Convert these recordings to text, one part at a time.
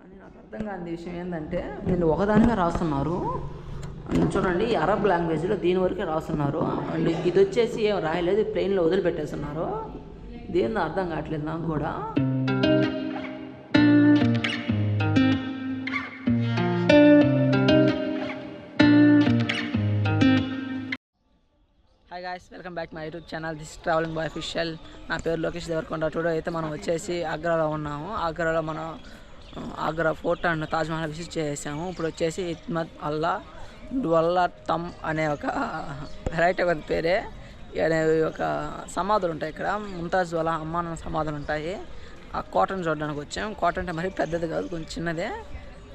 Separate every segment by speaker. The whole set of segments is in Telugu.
Speaker 1: కానీ నాకు అర్థం కాని విషయం ఏంటంటే వీళ్ళు ఒకదానిగా రాస్తున్నారు. చూడండి అరబ్ లాంగ్వేజ్లో దీని వరకే రాస్తున్నారు. అండ్ ఇది వచ్చేసి ఏం రాయలేదు ప్లెయిన్లో వదిలిపెట్టేస్తున్నారు. దేందో అర్థం కావట్లేదు నాకు కూడా. Hi guys welcome back my YouTube channel this travelling boy official నా పేరు లోకేష్ దేవరకొండ. టుడే అయితే మనం వచ్చేసి ఆగ్రాలో ఉన్నాము. ఆగ్రాలో మనం Agra fort and Taj Mahal visit చేసాము. ఇప్పుడు వచ్చేసి ఇత్మత్ అల్లా డువల్లా తమ్ అనే ఒక రైట్ ఒక పేరే? ఒక సమాధులు ఉంటాయి ఇక్కడ. ముంతాజ్ వాళ్ళ అమ్మాన సమాధులు ఉంటాయి. ఆ కోటను చూడడానికి వచ్చాం కోట అంటే మరీ పెద్దది కాదు కొంచెం చిన్నదే.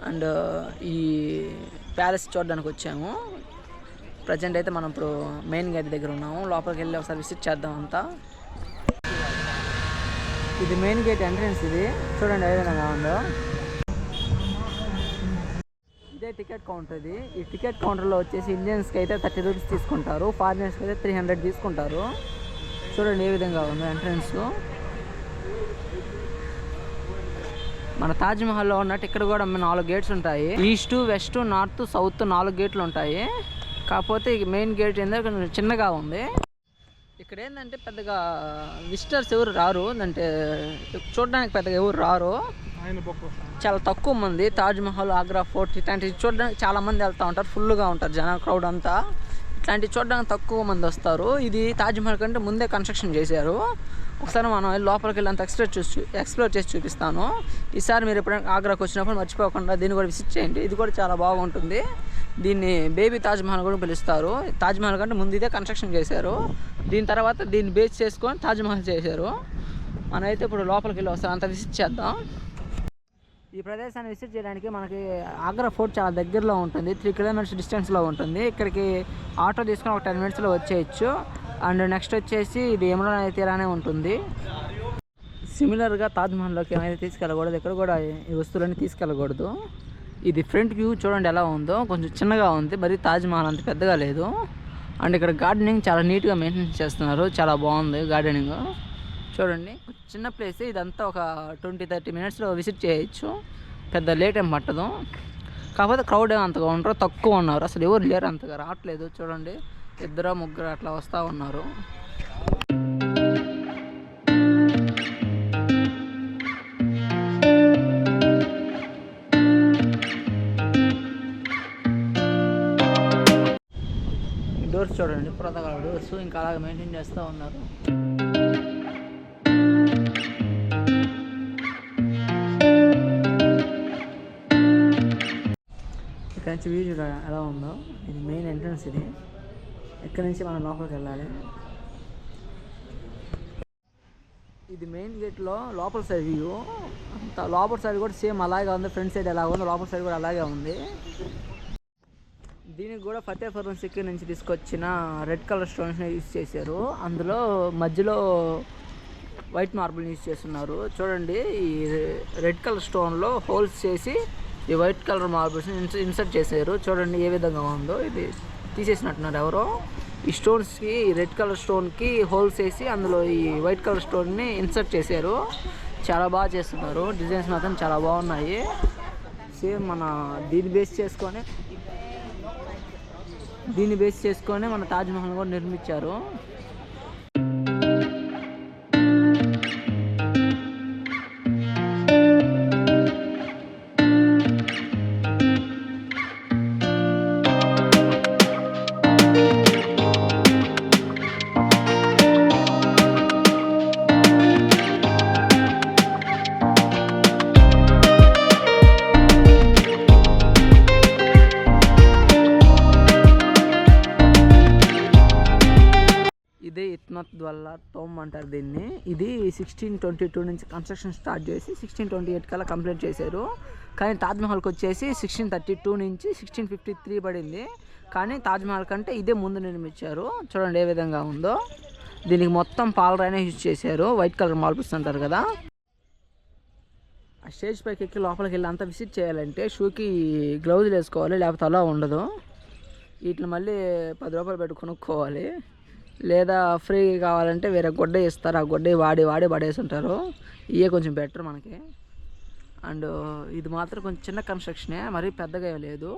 Speaker 1: అండ్ ఈ ప్యాలెస్ చూడడానికి వచ్చాము. ప్రజెంట్ అయితే మనం ఇప్పుడు మెయిన్ గేట్ దగ్గర ఉన్నాము. లోపలికి వెళ్ళి ఒకసారి విజిట్ చేద్దాం అంతా. ఇది మెయిన్ గేట్ ఎంట్రన్స్ ఇది. చూడండి ఏ విధంగా ఉందో. ఇదే టికెట్ కౌంటర్ ఇది. ఈ టికెట్ కౌంటర్లో వచ్చేసి ఇండియన్స్కి అయితే థర్టీ రూపీస్ తీసుకుంటారు. ఫారినర్స్కి అయితే త్రీ హండ్రెడ్ తీసుకుంటారు. చూడండి ఏ విధంగా ఉందో ఎంట్రన్స్ మన తాజ్మహల్లో ఉన్నట్టు ఇక్కడ కూడా నాలుగు గేట్స్ ఉంటాయి. ఈస్ట్ వెస్ట్ నార్త్ సౌత్ నాలుగు గేట్లు ఉంటాయి. కాకపోతే మెయిన్ గేట్ ఏంటంటే కొంచెం చిన్నగా ఉంది. ఇక్కడ ఏంటంటే పెద్దగా విజిటర్స్ ఎవరు రారు. అంటే చూడడానికి పెద్దగా ఎవరు రారు. చాలా తక్కువ మంది. తాజ్ మహల్ ఆగ్రా ఫోర్ట్ ఇట్లాంటివి చూడడానికి చాలా మంది వెళ్తూ ఉంటారు. ఫుల్గా ఉంటారు జన క్రౌడ్ అంతా. ఇట్లాంటివి చూడడానికి తక్కువ మంది వస్తారు. ఇది తాజ్మహల్ కంటే ముందే కన్స్ట్రక్షన్ చేశారు. ఒకసారి మనం లోపలికి వెళ్ళి అంత ఎక్స్ప్లోర్ చేసి ఎక్స్ప్లోర్ చేసి చూపిస్తాను. ఈసారి మీరు ఎప్పుడైనా ఆగ్రాకి వచ్చినప్పుడు మర్చిపోకుండా దీన్ని కూడా విజిట్ చేయండి. ఇది కూడా చాలా బాగుంటుంది. దీన్ని బేబీ తాజ్మహల్ కూడా పిలుస్తారు. తాజ్మహల్ కంటే ముందు ఇదే కన్స్ట్రక్షన్ చేశారు. దీని తర్వాత దీన్ని బేస్ చేసుకొని తాజ్మహల్ చేశారు. మనమైతే ఇప్పుడు లోపలికి వెళ్ళి ఒకసారి అంత విజిట్ చేద్దాం. ఈ ప్రదేశాన్ని విజిట్ చేయడానికి మనకి ఆగ్రా ఫోర్ట్ చాలా దగ్గరలో ఉంటుంది. త్రీ కిలోమీటర్స్ డిస్టెన్స్లో ఉంటుంది. ఇక్కడికి ఆటో తీసుకొని ఒక టెన్ మినిట్స్లో వచ్చేయచ్చు. అండ్ నెక్స్ట్ వచ్చేసి ఇది యమునా నది తీరానే ఉంటుంది. సిమిలర్గా తాజ్మహల్లోకి ఏమైతే తీసుకెళ్ళకూడదు ఇక్కడ కూడా ఈ వస్తువులన్నీ తీసుకెళ్ళకూడదు. ఇది ఫ్రంట్ వ్యూ చూడండి ఎలా ఉందో. కొంచెం చిన్నగా ఉంది మరి తాజ్మహల్ అంత పెద్దగా లేదు. అండ్ ఇక్కడ గార్డెనింగ్ చాలా నీట్గా మెయింటైన్ చేస్తున్నారు. చాలా బాగుంది గార్డెనింగ్. చూడండి. చిన్న ప్లేస్ ఇదంతా ఒక ట్వంటీ థర్టీ మినిట్స్లో విజిట్ చేయొచ్చు. పెద్ద లేట్ ఏం పట్టదు. కాకపోతే క్రౌడ్ అంతగా ఉండరు తక్కువ ఉన్నారు. అసలు ఎవరు లేరు అంతగా రావట్లేదు. చూడండి. ఇద్దరు ముగ్గురు అట్లా వస్తూ ఉన్నారు. ఈ డోర్స్ చూడండి పురాతకాల డోర్స్ ఇంకా అలాగే మెయింటైన్ చేస్తూ ఉన్నారు. ఫస్ట్ వ్యూ చూడ ఎలా ఉందో. ఇది మెయిన్ ఎంట్రన్స్ ఇది. ఇక్కడ నుంచి మనం లోపలికి వెళ్ళాలి? ఇది మెయిన్ గేట్లో లోపల సైడ్ వ్యూ లోపల సైడ్ కూడా సేమ్ అలాగే ఉంది. ఫ్రంట్ సైడ్ ఎలా ఉందో లోపల సైడ్ కూడా అలాగే ఉంది. దీనికి కూడా ఫతేపురం సిక్కి నుంచి తీసుకొచ్చిన రెడ్ కలర్ స్టోన్స్ యూజ్ చేశారు. అందులో మధ్యలో వైట్ మార్బుల్ యూజ్ చేస్తున్నారు. చూడండి ఈ రెడ్ కలర్ స్టోన్లో హోల్స్ చేసి ఈ వైట్ కలర్ మార్బుల్స్ ఇన్సర్ట్ చేశారు. చూడండి ఏ విధంగా ఉందో. ఇది తీసేసినట్టున్నారు ఎవరో. ఈ స్టోన్స్కి రెడ్ కలర్ స్టోన్కి హోల్స్ వేసి అందులో ఈ వైట్ కలర్ స్టోన్ని ఇన్సర్ట్ చేశారు. చాలా బాగా చేస్తున్నారు. డిజైన్స్ మాత్రం చాలా బాగున్నాయి. సేమ్ మన దీన్ని బేస్ చేసుకొని దీన్ని బేస్ చేసుకొని మన తాజ్మహల్ కూడా నిర్మించారు. ఇదే ఇత్నత్ వల్ల తోమ్ అంటారు దీన్ని. ఇది సిక్స్టీన్ ట్వంటీ టూ నుంచి కన్స్ట్రక్షన్ స్టార్ట్ చేసి సిక్స్టీన్ ట్వంటీ ఎయిట్ కల్లా కంప్లీట్ చేశారు. కానీ తాజ్మహల్కి వచ్చేసి సిక్స్టీన్ థర్టీ టూ నుంచి సిక్స్టీన్ ఫిఫ్టీ త్రీ పడింది. కానీ తాజ్మహల్ కంటే ఇదే ముందు నిర్మించారు. చూడండి ఏ విధంగా ఉందో. దీనికి మొత్తం పాలరైనే యూజ్ చేశారు. వైట్ కలర్ మార్బుల్స్ అంటారు కదా. ఆ స్టేజ్ పైకి ఎక్కి లోపలికి వెళ్ళి అంతా విజిట్ చేయాలంటే షూకి గ్లౌజులు వేసుకోవాలి లేకపోతే అలా ఉండదు. వీటిని మళ్ళీ పది రూపాయలు పెట్టి కొనుక్కోవాలి. లేదా ఫ్రీ కావాలంటే వేరే గుడ్డ ఇస్తారు. ఆ గుడ్డ వాడి వాడి పడేసి ఉంటారు ఇవే కొంచెం బెటర్ మనకి. అండ్ ఇది మాత్రం కొంచెం చిన్న కన్స్ట్రక్షనే మరీ పెద్దగా లేదు.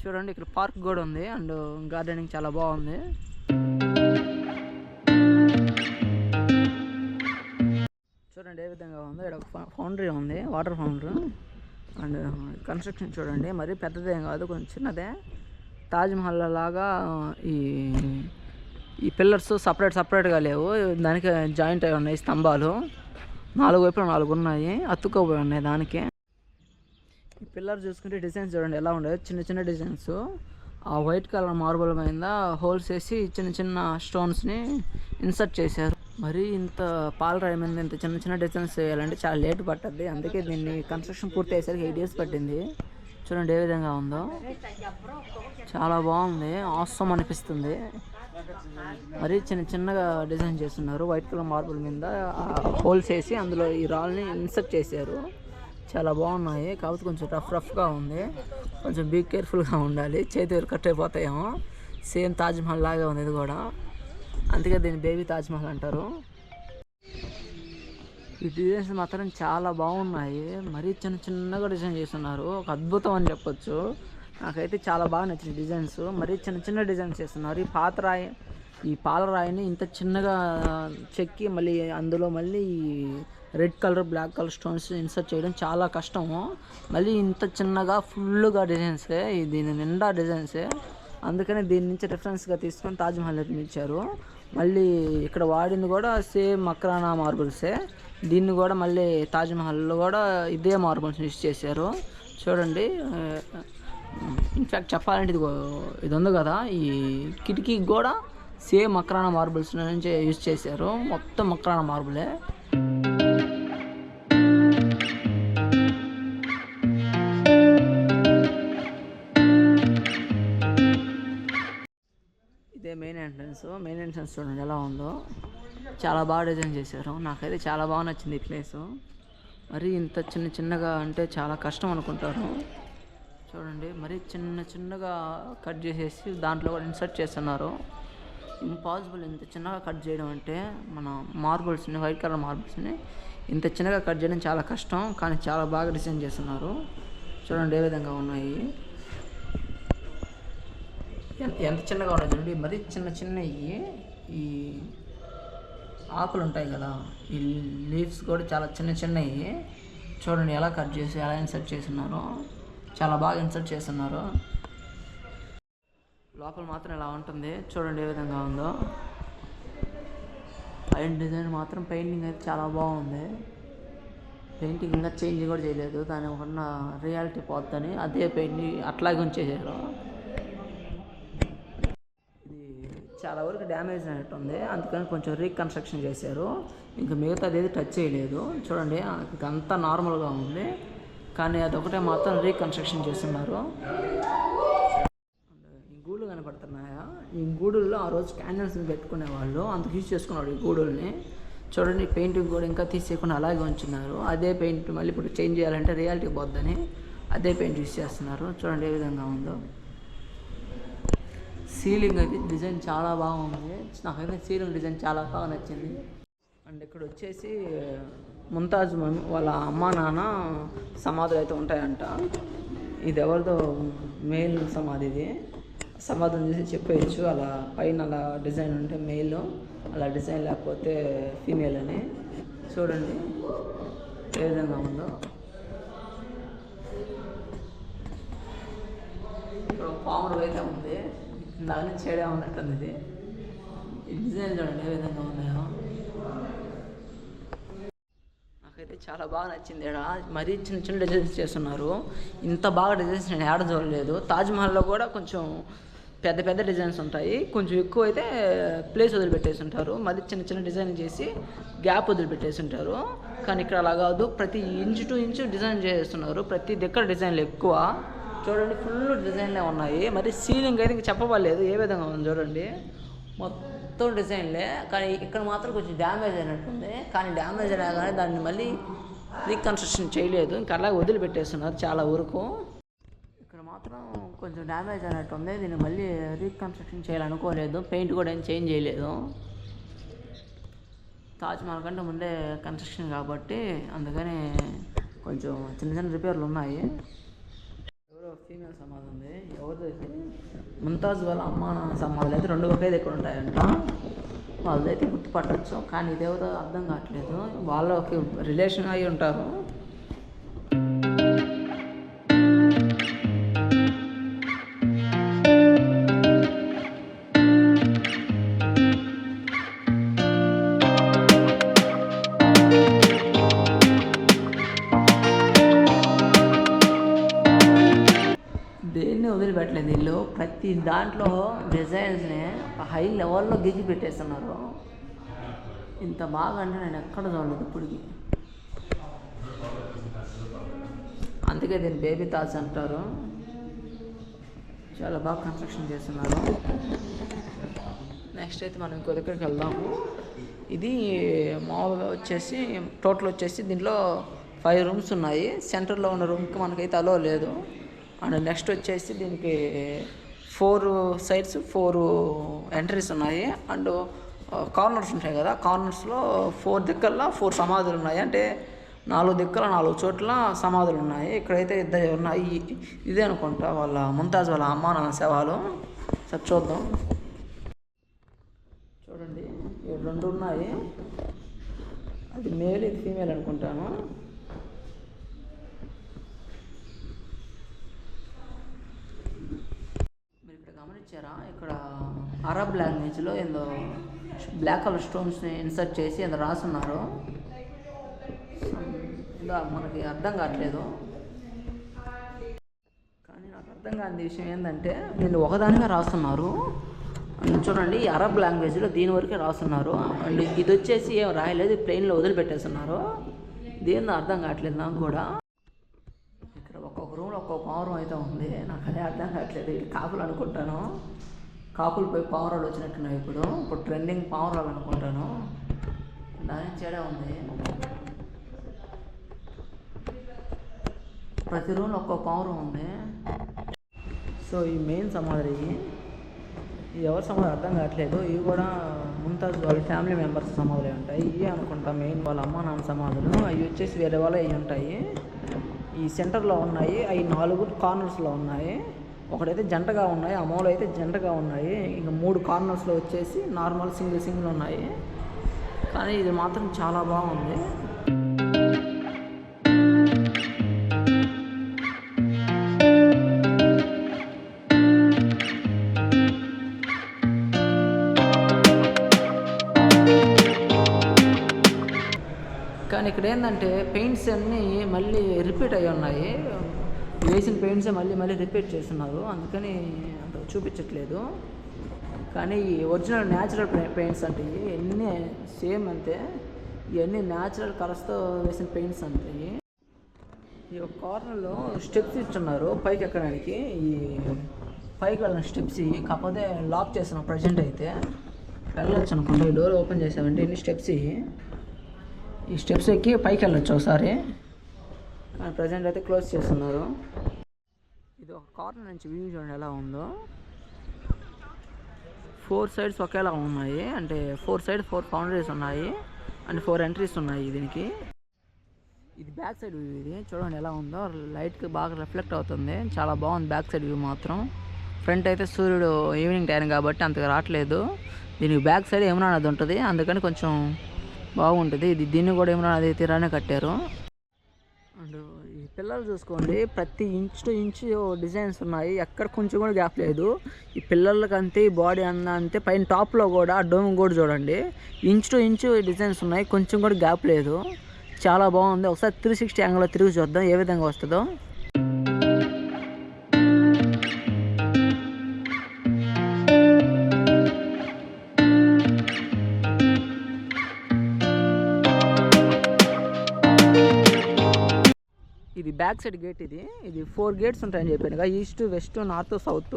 Speaker 1: చూడండి ఇక్కడ పార్క్ కూడా ఉంది. అండ్ గార్డెనింగ్ చాలా బాగుంది. చూడండి ఏ విధంగా ఉందో. ఇక్కడ ఒక ఫౌండరీ ఉంది వాటర్ ఫౌండరీ. అండ్ కన్స్ట్రక్షన్ చూడండి మరీ పెద్దదేం కాదు కొంచెం చిన్నదే. తాజ్మహల్ లాగా ఈ ఈ పిల్లర్స్ సపరేట్ సపరేట్గా లేవు. దానికి జాయింట్ అయి ఉన్నాయి స్తంభాలు. నాలుగు వైపులు నాలుగు ఉన్నాయి. అతుక్కుపోయి ఉన్నాయి దానికి. ఈ పిల్లర్ చూసుకుంటే డిజైన్స్ చూడండి ఎలా ఉండేది చిన్న చిన్న డిజైన్స్. ఆ వైట్ కలర్ మార్బుల్ మీద హోల్స్ వేసి చిన్న చిన్న స్టోన్స్ని ఇన్సర్ట్ చేశారు. మరి ఇంత పాలరాయి మీద ఇంత చిన్న చిన్న డిజైన్స్ వేయాలంటే చాలా లేట్ పట్టద్ది. అందుకే దీన్ని కన్స్ట్రక్షన్ పూర్తి అయ్యేసరికి ఎయిట్ ఇయర్స్ పట్టింది. చూడండి ఏ విధంగా ఉందో. చాలా బాగుంది. ఆసం అనిపిస్తుంది. మరి చిన్న చిన్నగా డిజైన్ చేస్తున్నారు. వైట్ కలర్ మార్బుల్ మీద హోల్స్ వేసి అందులో ఈ రాల్ని ఇన్సర్ట్ చేశారు. చాలా బాగున్నాయి. కాకపోతే కొంచెం రఫ్ రఫ్గా ఉంది. కొంచెం బీ కేర్ఫుల్గా ఉండాలి. చేతి వేలు కట్ అయిపోతాయేమో. సేమ్ తాజ్మహల్ లాగే ఉంది ఇది కూడా. అందుకే దీన్ని బేబీ తాజ్మహల్ అంటారు. ఈ డిజైన్స్ మాత్రం చాలా బాగున్నాయి. మరీ చిన్న చిన్నగా డిజైన్ చేస్తున్నారు. ఒక అద్భుతం అని చెప్పొచ్చు. నాకైతే చాలా బాగా నచ్చింది డిజైన్స్ మరీ చిన్న చిన్న డిజైన్స్ చేస్తున్నారు. ఈ పాత రాయి ఈ పాలరాయిని ఇంత చిన్నగా చెక్కి మళ్ళీ అందులో మళ్ళీ red colour black colour stones insert చేయడం చాలా కష్టము మళ్ళీ ఇంత చిన్నగా ఫుల్గా డిజైన్సే దీని నిండా డిజైన్సే అందుకనే దీని నుంచి రిఫరెన్స్గా తీసుకొని తాజ్మహల్ నిర్మించారు. మళ్ళీ ఇక్కడ వాడింది కూడా సేమ్ మక్రానా మార్బుల్సే. దీన్ని కూడా మళ్ళీ తాజ్మహల్లో కూడా ఇదే మార్బుల్స్ యూస్ చేశారు. చూడండి ఇన్ఫ్యాక్ట్ చెప్పాలంటే ఇది ఇది ఉంది కదా ఈ కిటికీకి కూడా సేమ్ మక్రానా మార్బుల్స్ నుంచి యూజ్ చేశారు. మొత్తం మక్రానా మార్బులే. మెయిన్ ఎంట్రన్స్ మెయిన్ ఎంట్రన్స్ చూడండి ఎలా ఉందో. చాలా బాగా డిజైన్ చేశారు. నాకైతే చాలా బాగా నచ్చింది ఈ ప్లేస్ మరి ఇంత చిన్న చిన్నగా అంటే చాలా కష్టం అనుకుంటారు. చూడండి మరి చిన్న చిన్నగా కట్ చేసేసి దాంట్లో కూడా ఇన్సర్ట్ చేస్తున్నారు. ఇంపాసిబుల్ ఇంత చిన్నగా కట్ చేయడం అంటే మన మార్బుల్స్ని వైట్ కలర్ మార్బుల్స్ని ఇంత చిన్నగా కట్ చేయడం చాలా కష్టం కానీ చాలా బాగా డిజైన్ చేస్తున్నారు. చూడండి ఏ విధంగా ఉన్నాయి. ఎంత ఎంత చిన్నగా ఉన్నాయి చూడండి. మరీ చిన్న చిన్నవి. ఈ ఆకులు ఉంటాయి కదా ఈ లీవ్స్ కూడా చాలా చిన్న చిన్నవి. చూడండి ఎలా కట్ చేసి ఎలా ఇన్సర్ట్ చేస్తున్నారు. చాలా బాగా ఇన్సర్ట్ చేస్తున్నారు. లోపల మాత్రం ఇలా ఉంటుంది. చూడండి ఏ విధంగా ఉందో. పైన డిజైన్ మాత్రం పెయింటింగ్ అయితే చాలా బాగుంది. పెయింటింగ్ ఇంకా చేంజ్ కూడా చేయలేదు. దాని ఉన్న రియాలిటీ పోద్దని అదే పెయింటింగ్ అట్లాగే ఉంచేసారు ఇది చాలా వరకు డ్యామేజ్ అయినట్టుంది. అందుకని కొంచెం రీకన్స్ట్రక్షన్ చేశారు. ఇంకా మిగతాది ఏది టచ్ చేయలేదు. చూడండి అంతా నార్మల్గా ఉంది. కానీ అదొకటే మాత్రం రీకన్స్ట్రక్షన్ చేస్తున్నారు. ఈ గూళ్ళు కనపడుతున్నాయా? ఈ గూడుల్లో ఆ రోజు క్యాండిల్స్ని పెట్టుకునేవాళ్ళు. అందుకు యూజ్ చేసుకున్నాడు ఈ గూడుల్ని. చూడండి పెయింటింగ్ కూడా ఇంకా తీసేయకుండా అలాగే ఉంచున్నారు. అదే పెయింట్ మళ్ళీ ఇప్పుడు చేంజ్ చేయాలంటే రియాలిటీ పోద్దని అదే పెయింట్ యూజ్ చేస్తున్నారు. చూడండి ఏ విధంగా ఉందో. సీలింగ్ అయితే డిజైన్ చాలా బాగుంది. నాకైతే సీలింగ్ డిజైన్ చాలా బాగా నచ్చింది. అండ్ ఇక్కడ వచ్చేసి ముంతాజ్ వాళ్ళ అమ్మ నాన్న సమాధులు అయితే ఉంటాయంట. ఇది ఎవరిదో మేల్ సమాధి ఇది. సమాధులు చూసి చెప్పేయచ్చు. అలా పైన అలా డిజైన్ ఉంటే మేల్ అలా డిజైన్ లేకపోతే ఫీమేల్ అని. చూడండి. ఏ విధంగా ఉందో. ఇక్కడ పాముడు అయితే ఉంది. దాని చేయడం చెడే ఉన్నట్టుంది ఇది ఈ డిజైన్ చూడండి ఏ విధంగా ఉన్నాయో నాకైతే చాలా బాగా నచ్చింది ఇక్కడ మరీ చిన్న చిన్న డిజైన్స్ చేస్తున్నారు. ఇంత బాగా డిజైన్స్ నేను ఏడ చూడలేదు. తాజ్మహల్లో కూడా కొంచెం పెద్ద పెద్ద డిజైన్స్ ఉంటాయి. కొంచెం ఎక్కువ అయితే ప్లేస్ వదిలిపెట్టేసి ఉంటారు మరి చిన్న చిన్న డిజైన్ చేసి గ్యాప్ వదిలిపెట్టేసి ఉంటారు కానీ ఇక్కడ అలా కాదు. ప్రతి ఇంచు టు ఇంచు డిజైన్ చేస్తున్నారు. ప్రతి దగ్గర డిజైన్లు ఎక్కువ. చూడండి ఫుల్ డిజైన్లే ఉన్నాయి. మరి సీలింగ్ అయితే ఇంక చెప్పబడలేదు ఏ విధంగా ఉంది చూడండి. మొత్తం డిజైన్లే కానీ ఇక్కడ మాత్రం కొంచెం డ్యామేజ్ అయినట్టుంది. కానీ డ్యామేజ్ అయినా కానీ దాన్ని మళ్ళీ రీకన్స్ట్రక్షన్ చేయలేదు. ఇంకా అలాగే వదిలిపెట్టేస్తున్నారు చాలా వరకు. ఇక్కడ మాత్రం కొంచెం డ్యామేజ్ అయినట్టుంది. దీన్ని మళ్ళీ రీకన్స్ట్రక్షన్ చేయాలనుకోలేదు. పెయింట్ కూడా ఏం చేంజ్ చేయలేదు. తాజ్మహల్ కంటే ముందే కన్స్ట్రక్షన్ కాబట్టి అందుకని కొంచెం చిన్న చిన్న రిపేర్లు ఉన్నాయి. ఫీమేల్ సమాధి ఉంది. ఎవరిదైతే ముంతాజ్ వాళ్ళ అమ్మ సమాధులు అయితే రెండు ఒకే దగ్గర ఉంటాయంట. వాళ్ళదైతే గుర్తుపట్టచ్చు. కానీ ఇదేవదో అర్థం కావట్లేదు. వాళ్ళకి రిలేషన్ అయి ఉంటారు. ప్రతి దాంట్లో డిజైన్స్ని హై లెవెల్లో దిగి పెట్టేస్తున్నారు. ఇంత బాగా అంటే నేను ఎక్కడ చూడలేదు ఇప్పటికి. అందుకే దీన్ని బేబీ తాజ్ అంటారు. చాలా బాగా కన్స్ట్రక్షన్ చేస్తున్నారు. నెక్స్ట్ అయితే మనం ఇంకో దగ్గరికి వెళ్దాము ఇది మామూలుగా వచ్చేసి టోటల్ వచ్చేసి దీంట్లో ఫైవ్ రూమ్స్ ఉన్నాయి. సెంటర్లో ఉన్న రూమ్కి మనకైతే అలో లేదు. అండ్ నెక్స్ట్ వచ్చేసి దీనికి ఫోర్ సైడ్స్ ఫోర్ ఎంట్రీస్ ఉన్నాయి. అండ్ కార్నర్స్ ఉంటాయి కదా కార్నర్స్లో ఫోర్ దిక్కల్లో ఫోర్ సమాధులు ఉన్నాయి. అంటే నాలుగు దిక్కల నాలుగు చోట్ల సమాధులు ఉన్నాయి. ఇక్కడైతే ఇద్దరు ఉన్నాయి ఇదే అనుకుంటా వాళ్ళ ముంతాజ్ వాళ్ళ అమ్మ నాన్న శవాలు. సరే చూద్దాం. చూడండి ఇవి రెండు ఉన్నాయి. అది మేల్ ఇది ఫీమేల్ అనుకుంటాను మీరు ఇక్కడ ఇక్కడ అరబ్ లాంగ్వేజ్లో ఏందో బ్లాక్ కలర్ స్టోన్స్ని ఇన్సర్ట్ చేసి ఏదో రాసున్నారు. ఇలా మనకి అర్థం కావట్లేదు. కానీ నాకు అర్థం కాని విషయం ఏంటంటే వీళ్ళు ఒకదానిగా రాస్తున్నారు. చూడండి ఈ అరబ్ లాంగ్వేజ్లో దీని వరకే రాస్తున్నారు. అండ్ ఇది వచ్చేసి ఏం రాయలేదు ప్లెయిన్లో వదిలిపెట్టేస్తున్నారు. దేని అర్థం కావట్లేదు నాకు కూడా. ఒక పావురం అయితే ఉంది. నాకు అదే అర్థం కావట్లేదు. ఇది కాకులు అనుకుంటాను. కాకులు పోయి పావురాలు వచ్చినట్టున్నాయి ఇప్పుడు. ఇప్పుడు ట్రెండింగ్ పావురాలు అనుకుంటాను. దాని చేయడం ఉంది. ప్రతి రూమ్లో ఒక్కో పావురం ఉంది. సో ఈ మెయిన్ సమాధి ఎవరి సమాధి అర్థం కావట్లేదు. ఇవి కూడా ముంతాజ్ వాళ్ళ ఫ్యామిలీ మెంబర్స్ సమాధులు ఉంటాయి. ఇవి అనుకుంటా మెయిన్ వాళ్ళ అమ్మ నాన్న సమాధులు. అవి వచ్చేసి వేరే వాళ్ళే అవి ఉంటాయి. ఈ సెంటర్లో ఉన్నాయి. అవి నాలుగు కార్నర్స్లో ఉన్నాయి. ఒకటైతే జంటగా ఉన్నాయి. అమ్మలో అయితే జంటగా ఉన్నాయి. ఇంకా మూడు కార్నర్స్లో వచ్చేసి నార్మల్ సింగిల్ సింగిల్ ఉన్నాయి. కానీ ఇది మాత్రం చాలా బాగుంది. ఇక్కడ ఏంటంటే పెయింట్స్ అన్నీ మళ్ళీ రిపీట్ అయ్యి ఉన్నాయి. వేసిన పెయింట్సే మళ్ళీ మళ్ళీ రిపీట్ చేస్తున్నారు. అందుకని అంత చూపించట్లేదు. కానీ ఈ ఒరిజినల్ న్యాచురల్ పెయింట్స్ అంటే ఎన్ని సేమ్ అంతే. ఇవన్నీ న్యాచురల్ కలర్స్తో వేసిన పెయింట్స్ అంతే. ఈ ఒక కార్నర్లో స్టెప్స్ ఇచ్చున్నారు పైకి ఎక్కడానికి. ఈ పైకి వెళ్ళిన స్టెప్స్ ఇవి కాకపోతే లాక్ చేస్తున్నాం ప్రజెంట్ అయితే. వెళ్ళొచ్చు అనుకుంటా. ఈ డోర్ ఓపెన్ చేసామంటే ఎన్ని స్టెప్స్ ఇవి ఈ స్టెప్స్ ఎక్కి పైకి వెళ్ళొచ్చు ఒకసారి. కానీ ప్రజెంట్ అయితే క్లోజ్ చేస్తున్నారు. ఇది ఒక కార్నర్ నుంచి వ్యూ చూడండి ఎలా ఉందో. ఫోర్ సైడ్స్ ఒకేలా ఉన్నాయి. అంటే ఫోర్ సైడ్ ఫోర్ బౌండరీస్ ఉన్నాయి. అండ్ ఫోర్ ఎంట్రీస్ ఉన్నాయి దీనికి. ఇది బ్యాక్ సైడ్ వ్యూ ఇది. చూడండి ఎలా ఉందో. లైట్కి బాగా రిఫ్లెక్ట్ అవుతుంది. చాలా బాగుంది బ్యాక్ సైడ్ వ్యూ మాత్రం. ఫ్రంట్ అయితే సూర్యుడు ఈవినింగ్ టైం కాబట్టి అంతగా రావట్లేదు. దీనికి బ్యాక్ సైడ్ ఏమన్నా ఉంటుంది. అందుకని కొంచెం బాగుంటుంది. ఇది దీన్ని కూడా ఏమన్నా అదే తీరానే కట్టారు. అండ్ ఈ పిల్లలు చూసుకోండి ప్రతి ఇంచ్ టు ఇంచ్ డిజైన్స్ ఉన్నాయి. ఎక్కడ కొంచెం కూడా గ్యాప్ లేదు. ఈ పిల్లలకి అంతే ఈ బాడీ అన్న అంతే. పైన టాప్లో కూడా డోమ్ కూడా చూడండి. ఇంచ్ టు ఇంచ్ డిజైన్స్ ఉన్నాయి. కొంచెం కూడా గ్యాప్ లేదు. చాలా బాగుంది. ఒకసారి త్రీ సిక్స్టీ యాంగిల్లో తిరిగి చూద్దాం ఏ విధంగా వస్తుందో. బ్యాక్ సైడ్ గేట్ ఇది. ఇది ఫోర్ గేట్స్ ఉంటాయని చెప్పాను కదా ఈస్ట్ వెస్ట్ నార్త్ సౌత్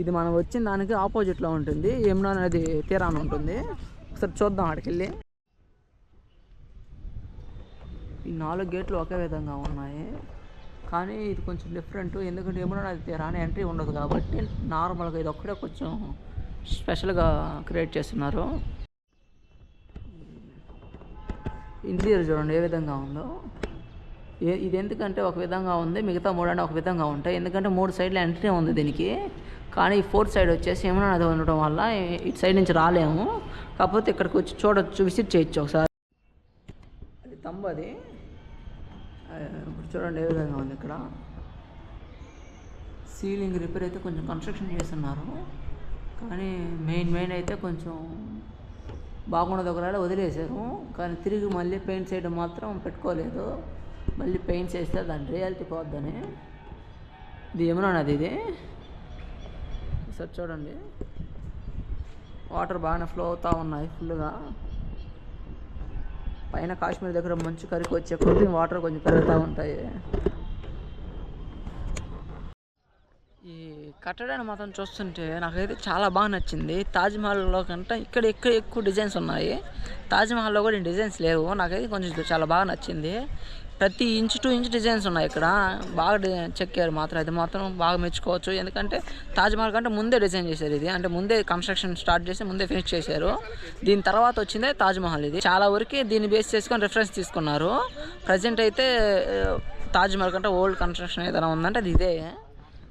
Speaker 1: ఇది మనం వచ్చిన దానికి ఆపోజిట్లో ఉంటుంది. యమునా నది తీరాన ఉంటుంది. ఒకసారి చూద్దాం అక్కడికి ఈ నాలుగు గేట్లు ఒకే విధంగా ఉన్నాయి. కానీ ఇది కొంచెం డిఫరెంట్ ఎందుకంటే యమునా నది తీరాన ఎంట్రీ ఉండదు కాబట్టి నార్మల్గా ఇది ఒక్కడే కొంచెం స్పెషల్గా క్రియేట్ చేస్తున్నారు. ఇంటీరియర్ చూడండి ఏ విధంగా ఉందో. ఇది ఎందుకంటే ఒక విధంగా ఉంది మిగతా మూడు అంటే ఒక విధంగా ఉంటాయి. ఎందుకంటే మూడు సైడ్లు ఎంట్రీ ఉంది దీనికి. కానీ ఈ ఫోర్త్ సైడ్ వచ్చేసి ఏమైనా అది ఉండటం వల్ల ఇటు సైడ్ నుంచి రాలేము. కాకపోతే ఇక్కడికి వచ్చి చూడొచ్చు విజిట్ చేయొచ్చు ఒకసారి. అది తంబు అది. ఇప్పుడు చూడండి ఏ విధంగా ఉంది ఇక్కడ. సీలింగ్ రిపేర్ అయితే కొంచెం కన్స్ట్రక్షన్ చేస్తున్నారు. కానీ మెయిన్ మెయిన్ అయితే కొంచెం బాగున్నది ఒకవేళ వదిలేశారు. కానీ తిరిగి మళ్ళీ పెయింట్ చేయడం మాత్రం పెట్టుకోలేదు. మళ్ళీ పెయింట్స్ వేస్తే దాని రియాలిటీ పోద్దని. ఇది యమునా ఇది. సార్ చూడండి. వాటర్ బాగానే ఫ్లో అవుతూ ఉన్నాయి ఫుల్గా. పైన కాశ్మీర్ దగ్గర మంచు కరికి వచ్చే కొద్ది వాటర్ కొంచెం పెరుగుతూ ఉంటాయి. ఈ కట్టడాన్ని మాత్రం చూస్తుంటే నాకైతే చాలా బాగా నచ్చింది. తాజ్మహల్లో కంటే ఇక్కడ ఎక్కువ ఎక్కువ డిజైన్స్ ఉన్నాయి. తాజ్మహల్లో కూడా డిజైన్స్ లేవు. నాకైతే కొంచెం చాలా బాగా నచ్చింది. ప్రతి ఇంచ్ టు ఇంచ్ డిజైన్స్ ఉన్నాయి ఇక్కడ. బాగా డి- చెక్కారు మాత్రం. అది మాత్రం బాగా మెచ్చుకోవచ్చు. ఎందుకంటే తాజ్మహల్ కంటే ముందే డిజైన్ చేశారు ఇది. అంటే ముందే కన్స్ట్రక్షన్ స్టార్ట్ చేసి ముందే ఫినిష్ చేశారు. దీని తర్వాత వచ్చిందే తాజ్మహల్ ఇది. చాలా వరకు దీన్ని బేస్ చేసుకొని రిఫరెన్స్ తీసుకున్నారు. ప్రజెంట్ అయితే తాజ్మహల్ కంటే ఓల్డ్ కన్స్ట్రక్షన్ ఏదైనా ఉందంటే అది ఇదే.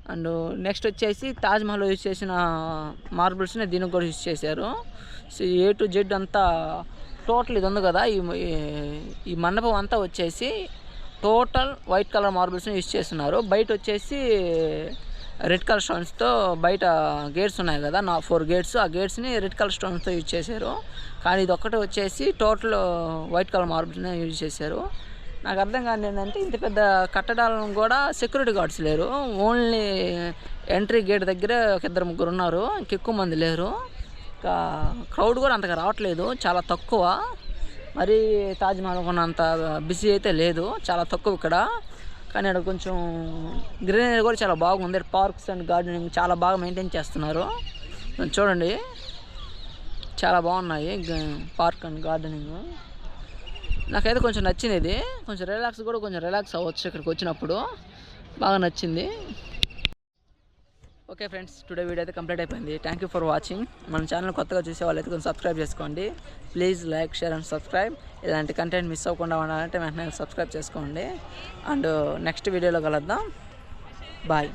Speaker 1: అండ్ నెక్స్ట్ వచ్చేసి తాజ్మహల్ యూజ్ చేసిన మార్బుల్స్ని దీనికి కూడా యూజ్ చేశారు. సో ఏ టు జెడ్ అంతా టోటల్ ఇది ఉంది కదా ఈ ఈ- మండపం అంతా వచ్చేసి టోటల్ వైట్ కలర్ మార్బుల్స్ని యూజ్ చేస్తున్నారు. బయట వచ్చేసి రెడ్ కలర్ స్టోన్స్తో బయట గేట్స్ ఉన్నాయి కదా నా ఫోర్ గేట్స్. ఆ గేట్స్ని రెడ్ కలర్ స్టోన్స్తో యూజ్ చేశారు. కానీ ఇది ఒక్కటే వచ్చేసి టోటల్ వైట్ కలర్ మార్బుల్స్ని యూజ్ చేశారు. నాకు అర్థం కాని ఏంటంటే ఇంత పెద్ద కట్టడాలను కూడా సెక్యూరిటీ గార్డ్స్ లేరు. ఓన్లీ ఎంట్రీ గేట్ దగ్గర ఒక ఇద్దరు ముగ్గురు ఉన్నారు ఇంకెక్కువ మంది లేరు. క్రౌడ్ కూడా అంతగా రావట్లేదు చాలా తక్కువ. మరి తాజ్మహల్ కొన్నంత బిజీ అయితే లేదు చాలా తక్కువ ఇక్కడ. కానీ ఇక్కడ కొంచెం గ్రీనరీ కూడా చాలా బాగుంది. పార్క్స్ అండ్ గార్డెనింగ్ చాలా బాగా మెయింటైన్ చేస్తున్నారు. చూడండి. చాలా బాగున్నాయి పార్క్ అండ్ గార్డెనింగ్. నాకైతే కొంచెం నచ్చింది ఇది. కొంచెం రిలాక్స్ కూడా కొంచెం రిలాక్స్ అవ్వచ్చు ఇక్కడికి వచ్చినప్పుడు. బాగా నచ్చింది. ఓకే ఫ్రెండ్స్ టుడే వీడియో అయితే కంప్లీట్ అయిపోయింది. థ్యాంక్ యూ ఫర్ వాచింగ్ మన ఛానల్ కొత్తగా చూసే వాళ్ళైతే కొంచెం సబ్స్క్రైబ్ చేసుకోండి. Please like share and subscribe ఇలాంటి కంటెంట్ మిస్ అవ్వకుండా ఉండాలంటే వెంటనే సబ్స్క్రైబ్ చేసుకోండి. అండ్ నెక్స్ట్ వీడియోలో కలుద్దాం. బాయ్